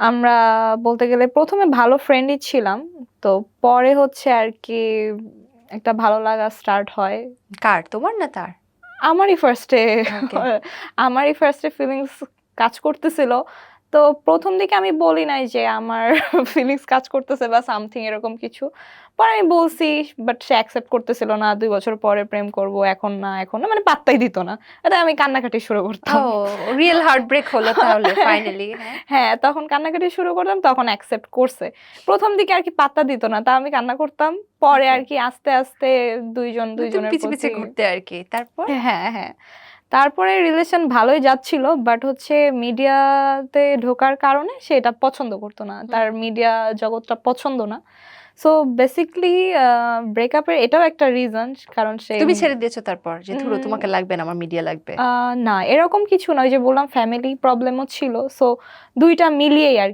আমরা বলতে গেলে প্রথমে ভালো ফ্রেন্ডই ছিলাম। তো পরে হচ্ছে আর কি একটা ভালো লাগা স্টার্ট হয়। কার? তোমার না তার? আমারই ফার্স্টে আমারই ফার্স্টে ফিলিংস কাজ করতেছিল। তো প্রথম দিকে আমি বলি নাই যে আমার ফিলিংস কাজ করতেছে বা সামথিং এরকম কিছু। পরে আমি বলছি বাট সে অ্যাকসেপ্ট করতেছিল না দুই বছর পরে প্রেম করব এখন না এখন না মানে পাত্তাই দিত না। তাই আমি কান্নাকাটি শুরু করতাম। রিয়েল হার্ট ব্রেক হলো তাহলে ফাইনালি হ্যাঁ? তখন কান্নাকাটি শুরু করতাম তখন অ্যাকসেপ্ট করছে। প্রথম দিকে আর কি পাত্তা দিত না তা আমি কান্না করতাম। পরে Okay. আর কি আস্তে আস্তে দুইজন দুইজনের পিছে পিছে ঘুরতে আর কি তারপর? হ্যাঁ হ্যাঁ। তারপরে রিলেশন ভালোই যাচ্ছিল বাট হচ্ছে মিডিয়াতে ঢোকার কারণে সে এটা পছন্দ করতো না। তার মিডিয়া জগৎটা পছন্দ না। সো বেসিকলি ব্রেকআপের এটাও একটা রিজন কারণ সে তুমি ছেড়ে দিয়েছ তারপর যে ধরো তোমাকে লাগবে না আমার মিডিয়া লাগবে। না এরকম কিছু নয় যে বললাম ফ্যামিলি প্রবলেমও ছিল। সো দুইটা মিলিয়েই আর